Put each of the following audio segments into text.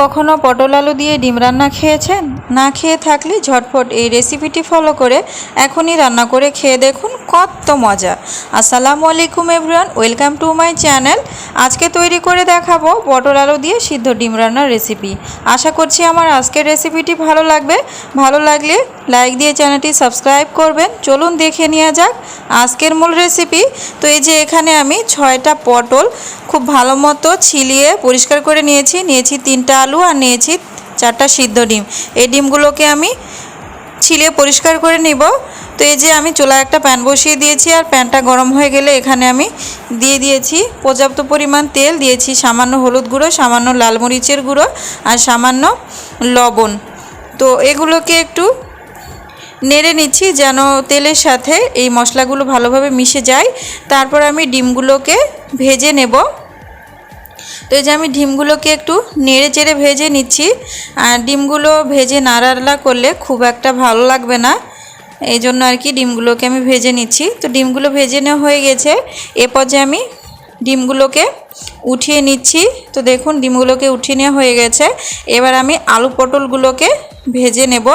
কখনো পটল আলু দিয়ে ডিম রান্না খেয়েছেন? না খেয়ে থাকলে ঝটফট এই রেসিপিটি ফলো করে এখনই রান্না করে খেয়ে দেখুন কত মজা। আসসালামু আলাইকুম everyone welcome to my channel আজকে তৈরি করে দেখাবো পটল আলু দিয়ে সিদ্ধ ডিম রান্নার রেসিপি আশা করছি আমার আজকের রেসিপিটি ভালো লাগবে। ভালো লাগলে লাইক দিয়ে চ্যানেলটি সাবস্ক্রাইব করবেন। চলুন দেখে নেওয়া যাক আজকের মূল রেসিপি তো এই যে এখানে আমি ছয়টা পটল খুব ভালো মতো ছিলিয়ে পরিষ্কার করে নিয়েছি। নিয়েছি তিনটা আলু আর নিয়েছি চারটা সিদ্ধ ডিম। এই ডিমগুলোকে আমি ছিলিয়ে পরিষ্কার করে নিব। তো এই যে আমি চুলায় একটা প্যান বসিয়ে দিয়েছি আর প্যানটা গরম হয়ে গেলে এখানে আমি দিয়ে দিয়েছি পর্যাপ্ত পরিমাণ তেল। দিয়েছি সামান্য হলুদ গুঁড়ো, সামান্য লাল মরিচের গুঁড়ো আর সামান্য লবণ। তো এগুলোকে একটু নেড়ে নিচ্ছি যেন তেলের সাথে এই মশলাগুলো ভালোভাবে মিশে যায়। তারপর আমি ডিমগুলোকে ভেজে নেব। তো এই যে আমি ডিমগুলোকে একটু নেড়ে চেড়ে ভেজে নিচ্ছি। আর ডিমগুলো ভেজে নাড়াড়া করলে খুব একটা ভালো লাগবে না। এই জন্য আর কি ডিমগুলোকে আমি ভেজে নিচ্ছি। তো ডিমগুলো ভেজে নেওয়া হয়ে গেছে। এরপর যে আমি ডিমগুলোকে উঠিয়ে নিচ্ছি। তো দেখুন, ডিমগুলোকে উঠিয়ে নেওয়া হয়ে গেছে। এবার আমি আলু পটলগুলোকে ভেজে নেব।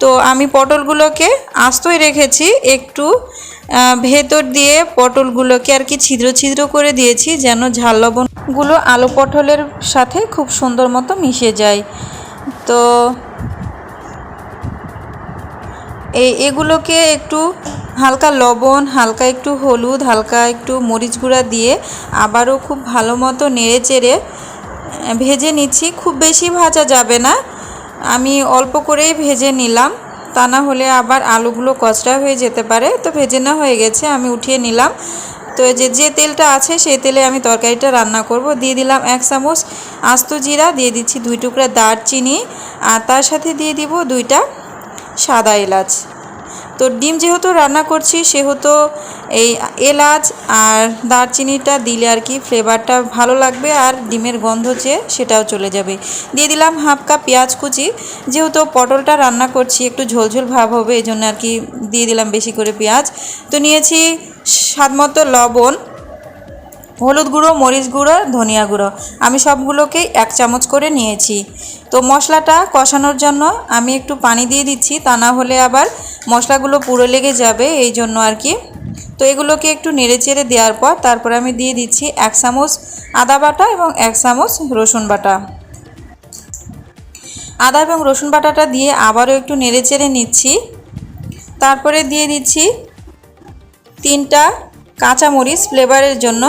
তো আমি পটলগুলোকে আস্তই রেখেছি। একটু ভেতর দিয়ে পটলগুলোকে আর কি ছিদ্র ছিদ্র করে দিয়েছি যেন ঝাল লবণগুলো আলু পটলের সাথে খুব সুন্দর মতো মিশে যায়। তো এই এগুলোকে একটু হালকা লবণ হালকা একটু হলুদ হালকা একটু মরিচ গুঁড়া দিয়ে আবারও খুব ভালো মতো নেড়ে চেড়ে আহ, ভেজে নিচ্ছি। খুব বেশি ভাজা যাবে না। আমি অল্প করেই ভেজে নিলাম। তা না হলে আবার আলুগুলো কচড়া হয়ে যেতে পারে। তো ভেজে না হয়ে গেছে আমি উঠিয়ে নিলাম। তো যে যে তেলটা আছে সেই তেলে আমি তরকারিটা রান্না করব। দিয়ে দিলাম এক চামচ আস্ত জিরা দিয়ে দিচ্ছি দুই টুকরা দারচিনি আর তার সাথে দিয়ে দিব দুইটা সাদা এলাচ। তো ডিম যেহেতু রান্না করছি, সেহেতু এই এলাচ আর দারচিনিটা দিলে আর কি ফ্লেভারটা ভালো লাগবে আর ডিমের গন্ধ যে সেটাও চলে যাবে। দিয়ে দিলাম হাফ কাপ পেঁয়াজ কুচি। যেহেতু পটলটা রান্না করছি, একটু ঝোলঝোল ভাব হবে এই জন্য আর কি দিয়ে দিলাম বেশি করে পেঁয়াজ। তো নিয়েছি স্বাদ মতো লবণ। হলুদ গুঁড়ো, মরিচ গুঁড়ো, ধনিয়া গুঁড়ো। আমি সবগুলোকেই এক চামচ করে নিয়েছি। তো মশলাটা কষানোর জন্য আমি একটু পানি দিয়ে দিচ্ছি, তা না হলে আবার মশলাগুলো পুরো লেগে যাবে, এই জন্য আর কি। তো এগুলোকে একটু নেড়ে চেড়ে দেওয়ার পর তারপর আমি দিয়ে দিচ্ছি এক চামচ আদা বাটা এবং এক চামচ রসুন বাটা। আদা এবং রসুন বাটাটা দিয়ে আবারও একটু নেড়ে চেড়ে নিচ্ছি। তারপরে দিয়ে দিচ্ছি তিনটা কাঁচামরিচ ফ্লেভারের জন্য।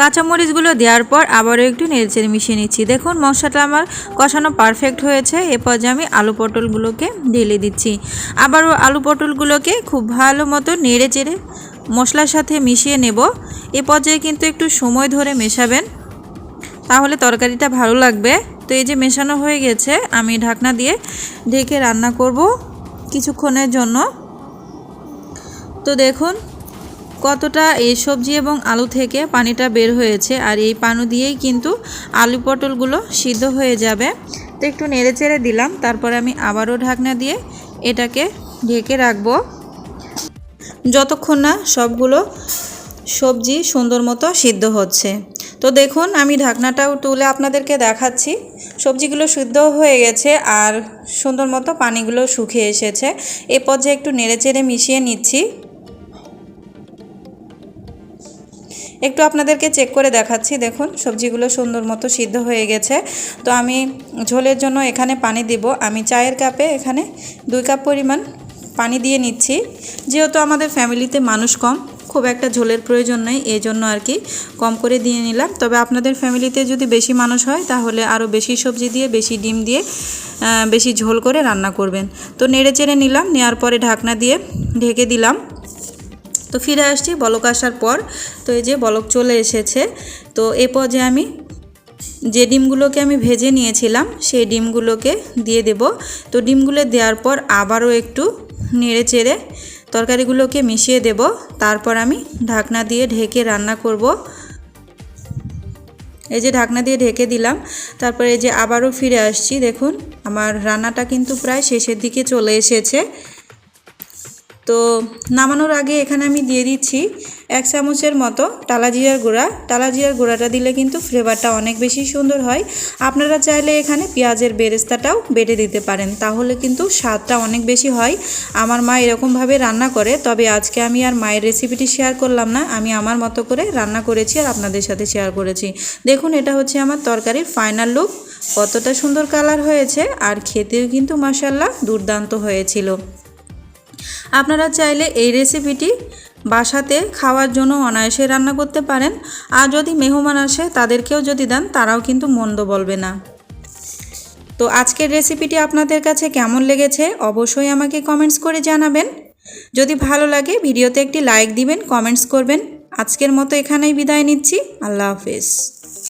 কাঁচামরিচগুলো দেওয়ার পর আবারও একটু নেড়েচেড়ে মিশিয়ে নিচ্ছি। দেখুন, মশলাটা আমার কষানো পারফেক্ট হয়েছে। এরপর যে আমি আলু পটলগুলোকে ঢেলে দিচ্ছি। আবারও আলু পটলগুলোকে খুব ভালো মতো নেড়ে চেড়ে মশলার সাথে মিশিয়ে নেব। এ পর্যায়ে কিন্তু একটু সময় ধরে মেশাবেন। তাহলে তরকারিটা ভালো লাগবে। তো এই যে মেশানো হয়ে গেছে, আমি ঢাকনা দিয়ে ঢেকে রান্না করব কিছুক্ষণের জন্য। তো দেখুন কতটা এই সবজি এবং আলু থেকে পানিটা বের হয়েছে আর এই পানু দিয়েই কিন্তু আলু পটলগুলো সিদ্ধ হয়ে যাবে। তো একটু নেড়ে চেড়ে দিলাম, তারপর আমি আবারও ঢাকনা দিয়ে এটাকে ঢেকে রাখব। যতক্ষণ না সবগুলো সবজি সুন্দর মতো সিদ্ধ হচ্ছে। তো দেখুন, আমি ঢাকনাটাও তুলে আপনাদেরকে দেখাচ্ছি। সবজিগুলো সিদ্ধ হয়ে গেছে আর সুন্দর মতো পানিগুলো শুকিয়ে এসেছে। এ পর্যায়ে একটু নেড়ে চেড়ে মিশিয়ে নিচ্ছি। একটু আপনাদেরকে চেক করে দেখাচ্ছি, দেখুন সবজিগুলো সুন্দর মতো সিদ্ধ হয়ে গেছে। তো আমি ঝোলের জন্য এখানে পানি দিব। আমি চায়ের কাপে এখানে দুই কাপ পরিমাণ পানি দিয়ে নিচ্ছি। যেহেতু আমাদের ফ্যামিলিতে মানুষ কম, খুব একটা ঝোলের প্রয়োজন নেই এই জন্য আর কি কম করে দিয়ে নিলাম। তবে আপনাদের ফ্যামিলিতে যদি বেশি মানুষ হয়, তাহলে আরও বেশি সবজি দিয়ে, বেশি ডিম দিয়ে বেশি ঝোল করে রান্না করবেন। তো নেড়ে চেড়ে নিলাম নেওয়ার পরে ঢাকনা দিয়ে ঢেকে দিলাম। তো ফিরে আসছি, বলক আসার পর। তো এই যে বলক চলে এসেছে। তো এ পর্যায়ে আমি যে ডিমগুলোকে আমি ভেজে নিয়েছিলাম, সেই ডিমগুলোকে দিয়ে দেব। তো ডিমগুলো দেওয়ার পর আবারও একটু নেড়ে চেড়ে তরকারিগুলোকে মিশিয়ে দেব। তারপর আমি ঢাকনা দিয়ে ঢেকে রান্না করব। এই যে ঢাকনা দিয়ে ঢেকে দিলাম। তারপরে এই যে আবারও ফিরে আসছি, দেখুন, আমার রান্নাটা কিন্তু প্রায় শেষের দিকে চলে এসেছে। তো নামানোর আগে এখানে আমি দিয়ে দিচ্ছি এক চামচের মতো টালা জিরার গুঁড়া। টালা জিরার গুঁড়াটা দিলে কিন্তু ফ্লেভারটা অনেক বেশি সুন্দর হয়। আপনারা চাইলে এখানে পেঁয়াজের বেরেস্তাটাও বেটে দিতে পারেন, তাহলে কিন্তু স্বাদটা অনেক বেশি হয়। আমার মা এরকমভাবে রান্না করে, তবে আজকে আমি আর মায়ের রেসিপিটি শেয়ার করলাম না। আমি আমার মতো করে রান্না করেছি আর আপনাদের সাথে শেয়ার করেছি। দেখুন, এটা হচ্ছে আমার তরকারির ফাইনাল লুক কতটা সুন্দর কালার হয়েছে, আর খেতেও কিন্তু মাসাল্লাহ দুর্দান্ত হয়েছিল। আপনারা চাইলে এই রেসিপিটি বাসাতে খাওয়ার জন্য অনায়াসে রান্না করতে পারেন। আর যদি মেহমান আসে, তাদেরকেও যদি দেন, তারাও কিন্তু মন্দ বলবে না। তো আজকের রেসিপিটি আপনাদের কাছে কেমন লেগেছে, অবশ্যই আমাকে কমেন্টস করে জানাবেন। যদি ভালো লাগে, ভিডিওতে একটি লাইক দিবেন কমেন্টস করবেন। আজকের মতো এখানেই বিদায় নিচ্ছি। আল্লাহ হাফেজ।